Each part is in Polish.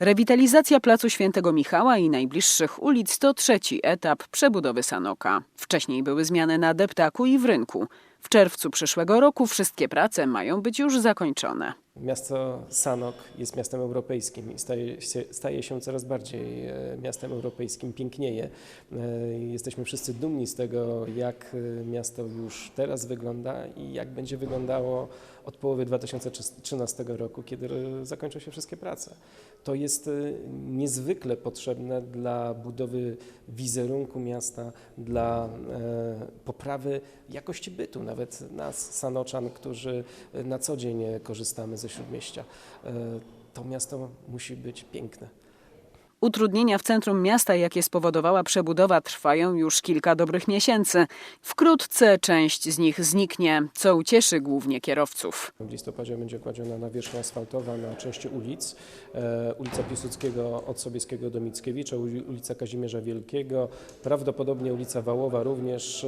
Rewitalizacja Placu Świętego Michała i najbliższych ulic to trzeci etap przebudowy Sanoka. Wcześniej były zmiany na deptaku i w rynku. W czerwcu przyszłego roku wszystkie prace mają być już zakończone. Miasto Sanok jest miastem europejskim i staje się, staje się coraz bardziej e, miastem europejskim, pięknieje. E, Jesteśmy wszyscy dumni z tego, jak e, miasto już teraz wygląda i jak będzie wyglądało od połowy 2013 roku, kiedy zakończą się wszystkie prace. To jest niezwykle potrzebne dla budowy wizerunku miasta, dla poprawy jakości bytu, nawet nas, Sanoczan, którzy na co dzień korzystamy ze Śródmieścia. E, To miasto musi być piękne. Utrudnienia w centrum miasta, jakie spowodowała przebudowa, trwają już kilka dobrych miesięcy. Wkrótce część z nich zniknie, co ucieszy głównie kierowców. W listopadzie będzie kładziona nawierzchnia asfaltowa na części ulic. E, ulica Piłsudskiego od Sobieskiego do Mickiewicza, uli- ulica Kazimierza Wielkiego, prawdopodobnie ulica Wałowa również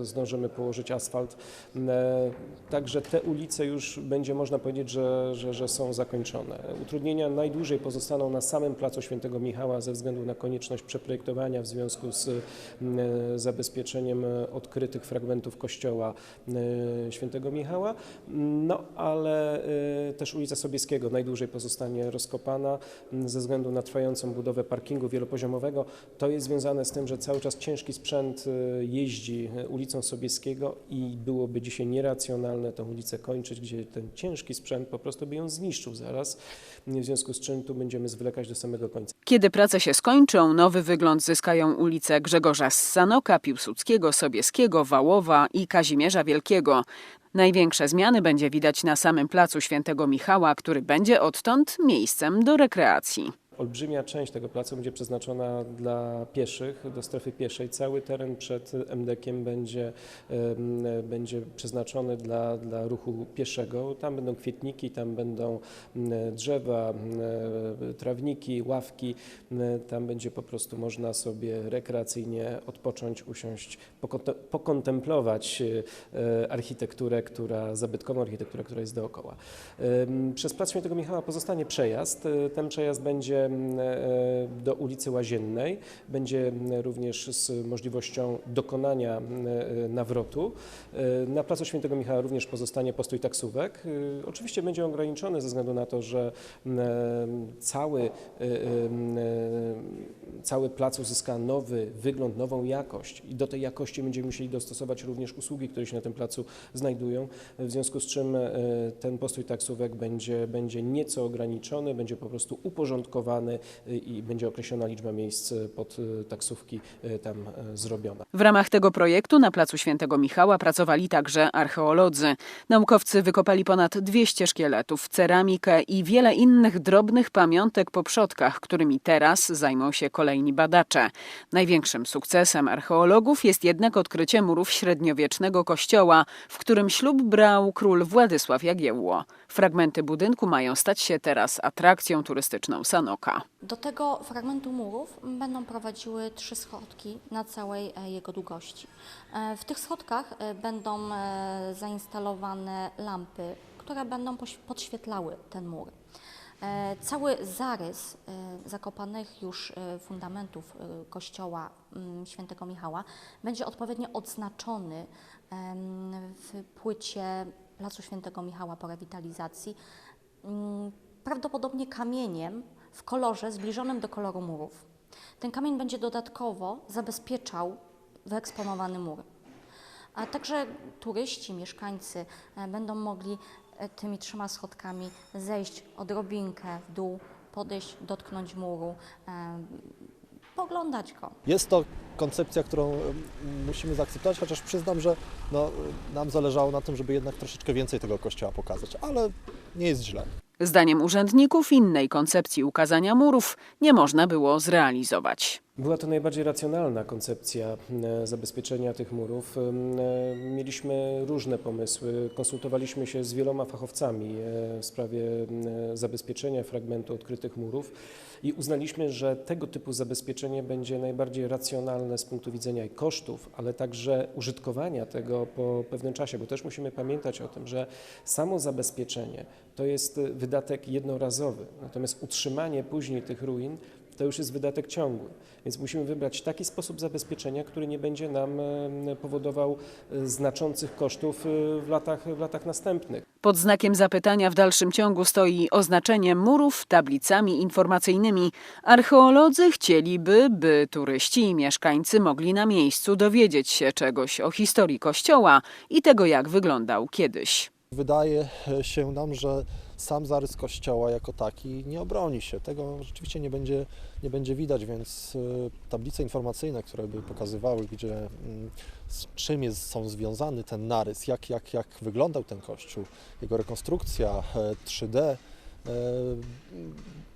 e, zdążymy położyć asfalt. E, także te ulice już będzie można powiedzieć, że, że, że są zakończone. Utrudnienia najdłużej pozostaną na samym placu Świętego Michała ze względu na konieczność przeprojektowania w związku z zabezpieczeniem e, odkrytych fragmentów kościoła e, Świętego Michała. No ale e, też ulica Sobieskiego najdłużej pozostanie rozkopana ze względu na trwającą budowę parkingu wielopoziomowego. To jest związane z tym, że cały czas ciężki sprzęt jeździ ulicą Sobieskiego i byłoby dzisiaj nieracjonalne tę ulicę kończyć, gdzie ten ciężki sprzęt po prostu by ją zniszczył zaraz, w związku z czym tu będziemy zwlekać do samego końca. Kiedy prace się skończą, nowy wygląd zyskają ulice Grzegorza Ssanoka, Piłsudskiego, Sobieskiego, Wałowa i Kazimierza Wielkiego. Największe zmiany będzie widać na samym placu Świętego Michała, który będzie odtąd miejscem do rekreacji. Olbrzymia część tego placu będzie przeznaczona dla pieszych, do strefy pieszej. Cały teren przed MDK-iem będzie, będzie przeznaczony dla, dla ruchu pieszego. Tam będą kwietniki, tam będą drzewa, trawniki, ławki. Tam będzie po prostu można sobie rekreacyjnie odpocząć, usiąść, pokonte- pokontemplować e, architekturę, która, zabytkową architekturę, która jest dookoła. Przez Plac Świętego Michała pozostanie przejazd. E, Ten przejazd będzie do ulicy Łaziennej, będzie również z możliwością dokonania e, nawrotu. E, Na Placu Świętego Michała również pozostanie postój taksówek. E, Oczywiście będzie ograniczony ze względu na to, że e, cały, e, e, cały plac uzyska nowy wygląd, nową jakość i do tej jakości będziemy musieli dostosować również usługi, które się na tym placu znajdują, w związku z czym e, ten postój taksówek będzie, będzie nieco ograniczony, będzie po prostu uporządkowany e, i będzie określona liczba miejsc e, pod e, taksówki tam zrobiona. W ramach tego projektu na placu Świętego Michała pracowali także archeolodzy. Naukowcy wykopali ponad 200 szkieletów, ceramikę i wiele innych drobnych pamiątek po przodkach, którymi teraz zajmą się kolejni badacze. Największym sukcesem archeologów jest jednak odkrycie murów średniowiecznego kościoła, w którym ślub brał król Władysław Jagiełło. Fragmenty budynku mają stać się teraz atrakcją turystyczną Do tego fragmentu murów będą prowadziły trzy schodki na całej e, jego długości. E, W tych schodkach e, będą zainstalowane lampy, które będą podświetlały ten mur. Cały zarys zakopanych już fundamentów kościoła mm, świętego Michała będzie odpowiednio odznaczony w płycie Placu Świętego Michała po rewitalizacji mm, prawdopodobnie kamieniem w kolorze zbliżonym do koloru murów. Ten kamień będzie dodatkowo zabezpieczał wyeksponowany mur. A także turyści, mieszkańcy e, będą mogli e, tymi trzema schodkami zejść odrobinkę w dół, podejść, dotknąć muru, e, poglądać go. Jest to koncepcja, którą musimy zaakceptować, chociaż przyznam, że no, nam zależało na tym, żeby jednak troszeczkę więcej tego kościoła pokazać, ale nie jest źle. Zdaniem urzędników innej koncepcji ukazania murów nie można było zrealizować. Była to najbardziej racjonalna koncepcja e, zabezpieczenia tych murów. E, Mieliśmy różne pomysły, konsultowaliśmy się z wieloma fachowcami e, w sprawie zabezpieczenia fragmentu odkrytych murów i uznaliśmy, że tego typu zabezpieczenie będzie najbardziej racjonalne z punktu widzenia i kosztów, ale także użytkowania tego po pewnym czasie, bo też musimy pamiętać o tym, że samo zabezpieczenie to jest wydatek jednorazowy. Natomiast utrzymanie później tych ruin to już jest wydatek ciągły. Więc musimy wybrać taki sposób zabezpieczenia, który nie będzie nam e, powodował e, znaczących kosztów e, w latach, w latach następnych. Pod znakiem zapytania w dalszym ciągu stoi oznaczenie murów tablicami informacyjnymi. Archeolodzy chcieliby, by turyści i mieszkańcy mogli na miejscu dowiedzieć się czegoś o historii kościoła i tego, jak wyglądał kiedyś. Wydaje się nam, że sam zarys kościoła jako taki nie obroni się. Tego rzeczywiście nie będzie, nie będzie widać, więc y, tablice informacyjne, które by pokazywały, gdzie, mm, z czym jest, są związany ten narys, jak, jak, jak wyglądał ten kościół, jego rekonstrukcja e, 3D, e,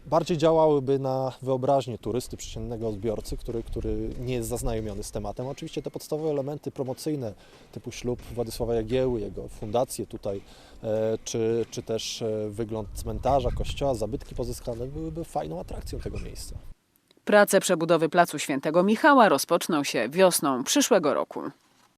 bardziej działałyby na wyobraźnię turysty, przeciętnego odbiorcy, który, który nie jest zaznajomiony z tematem. Oczywiście te podstawowe elementy promocyjne typu ślub Władysława Jagieły, jego fundacje tutaj, e, czy, czy też e, wygląd cmentarza, kościoła, zabytki pozyskane byłyby fajną atrakcją tego miejsca. Prace przebudowy placu Świętego Michała rozpoczną się wiosną przyszłego roku.